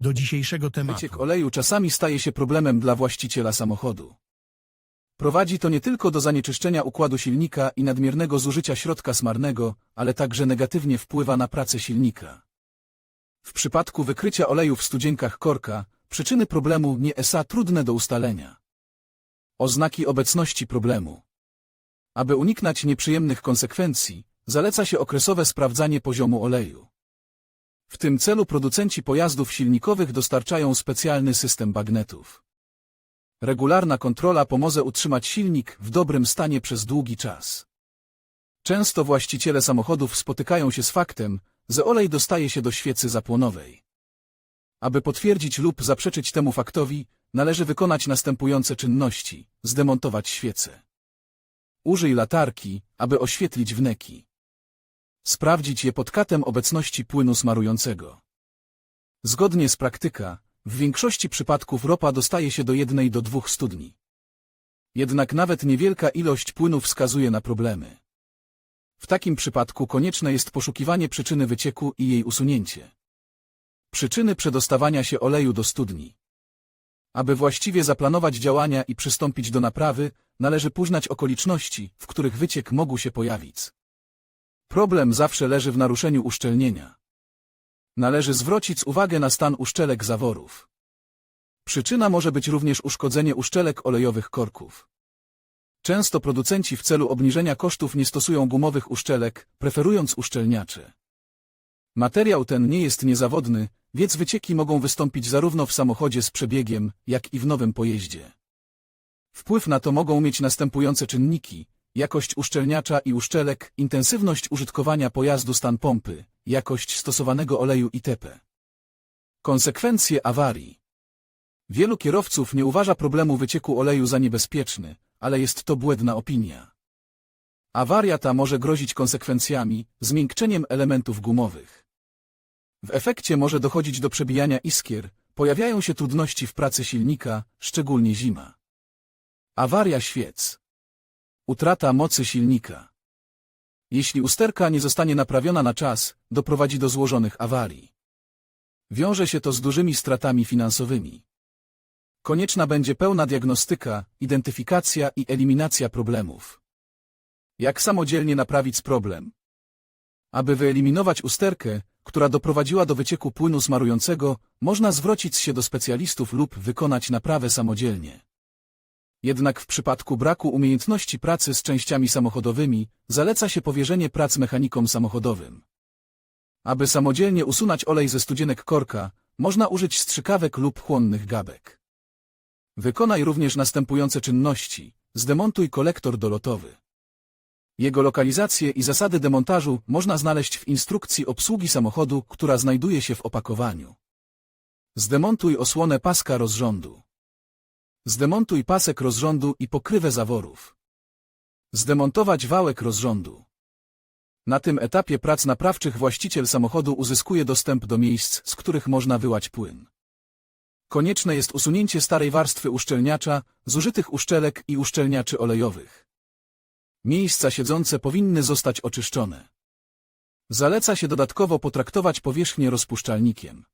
do dzisiejszego tematu. Wyciek oleju czasami staje się problemem dla właściciela samochodu. Prowadzi to nie tylko do zanieczyszczenia układu silnika i nadmiernego zużycia środka smarnego, ale także negatywnie wpływa na pracę silnika. W przypadku wykrycia oleju w studzienkach korka, przyczyny problemu nie SA trudne do ustalenia. Oznaki obecności problemu. Aby uniknąć nieprzyjemnych konsekwencji, zaleca się okresowe sprawdzanie poziomu oleju. W tym celu producenci pojazdów silnikowych dostarczają specjalny system bagnetów. Regularna kontrola pomoże utrzymać silnik w dobrym stanie przez długi czas. Często właściciele samochodów spotykają się z faktem, że olej dostaje się do świecy zapłonowej. Aby potwierdzić lub zaprzeczyć temu faktowi, należy wykonać następujące czynności. Zdemontować świecę. Użyj latarki, aby oświetlić wneki. Sprawdzić je pod katem obecności płynu smarującego. Zgodnie z praktyka, w większości przypadków ropa dostaje się do jednej do dwóch studni. Jednak nawet niewielka ilość płynu wskazuje na problemy. W takim przypadku konieczne jest poszukiwanie przyczyny wycieku i jej usunięcie. Przyczyny przedostawania się oleju do studni. Aby właściwie zaplanować działania i przystąpić do naprawy, należy poznać okoliczności, w których wyciek mógł się pojawić. Problem zawsze leży w naruszeniu uszczelnienia. Należy zwrócić uwagę na stan uszczelek zaworów. Przyczyna może być również uszkodzenie uszczelek olejowych korków. Często producenci w celu obniżenia kosztów nie stosują gumowych uszczelek, preferując uszczelniacze. Materiał ten nie jest niezawodny, więc wycieki mogą wystąpić zarówno w samochodzie z przebiegiem, jak i w nowym pojeździe. Wpływ na to mogą mieć następujące czynniki, jakość uszczelniacza i uszczelek, intensywność użytkowania pojazdu stan pompy, jakość stosowanego oleju itp. Konsekwencje awarii Wielu kierowców nie uważa problemu wycieku oleju za niebezpieczny, ale jest to błędna opinia. Awaria ta może grozić konsekwencjami, zmiękczeniem elementów gumowych. W efekcie może dochodzić do przebijania iskier, pojawiają się trudności w pracy silnika, szczególnie zima. Awaria świec Utrata mocy silnika. Jeśli usterka nie zostanie naprawiona na czas, doprowadzi do złożonych awarii. Wiąże się to z dużymi stratami finansowymi. Konieczna będzie pełna diagnostyka, identyfikacja i eliminacja problemów. Jak samodzielnie naprawić problem? Aby wyeliminować usterkę, która doprowadziła do wycieku płynu smarującego, można zwrócić się do specjalistów lub wykonać naprawę samodzielnie. Jednak w przypadku braku umiejętności pracy z częściami samochodowymi, zaleca się powierzenie prac mechanikom samochodowym. Aby samodzielnie usunąć olej ze studzienek korka, można użyć strzykawek lub chłonnych gabek. Wykonaj również następujące czynności. Zdemontuj kolektor dolotowy. Jego lokalizację i zasady demontażu można znaleźć w instrukcji obsługi samochodu, która znajduje się w opakowaniu. Zdemontuj osłonę paska rozrządu. Zdemontuj pasek rozrządu i pokrywę zaworów. Zdemontować wałek rozrządu. Na tym etapie prac naprawczych właściciel samochodu uzyskuje dostęp do miejsc, z których można wyłać płyn. Konieczne jest usunięcie starej warstwy uszczelniacza, zużytych uszczelek i uszczelniaczy olejowych. Miejsca siedzące powinny zostać oczyszczone. Zaleca się dodatkowo potraktować powierzchnię rozpuszczalnikiem.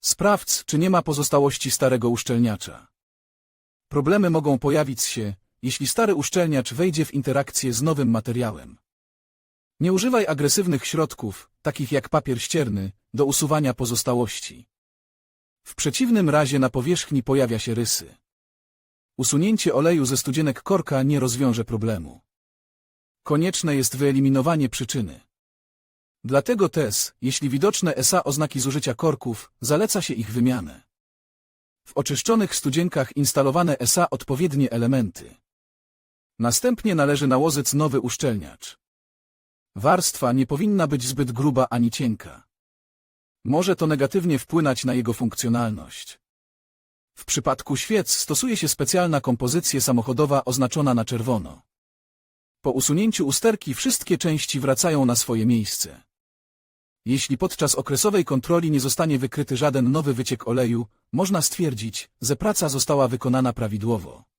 Sprawdź, czy nie ma pozostałości starego uszczelniacza. Problemy mogą pojawić się, jeśli stary uszczelniacz wejdzie w interakcję z nowym materiałem. Nie używaj agresywnych środków, takich jak papier ścierny, do usuwania pozostałości. W przeciwnym razie na powierzchni pojawia się rysy. Usunięcie oleju ze studzienek korka nie rozwiąże problemu. Konieczne jest wyeliminowanie przyczyny. Dlatego też, jeśli widoczne SA oznaki zużycia korków, zaleca się ich wymianę. W oczyszczonych studzienkach instalowane SA odpowiednie elementy. Następnie należy nałożyć nowy uszczelniacz. Warstwa nie powinna być zbyt gruba ani cienka. Może to negatywnie wpłynąć na jego funkcjonalność. W przypadku świec stosuje się specjalna kompozycja samochodowa oznaczona na czerwono. Po usunięciu usterki wszystkie części wracają na swoje miejsce. Jeśli podczas okresowej kontroli nie zostanie wykryty żaden nowy wyciek oleju, można stwierdzić, że praca została wykonana prawidłowo.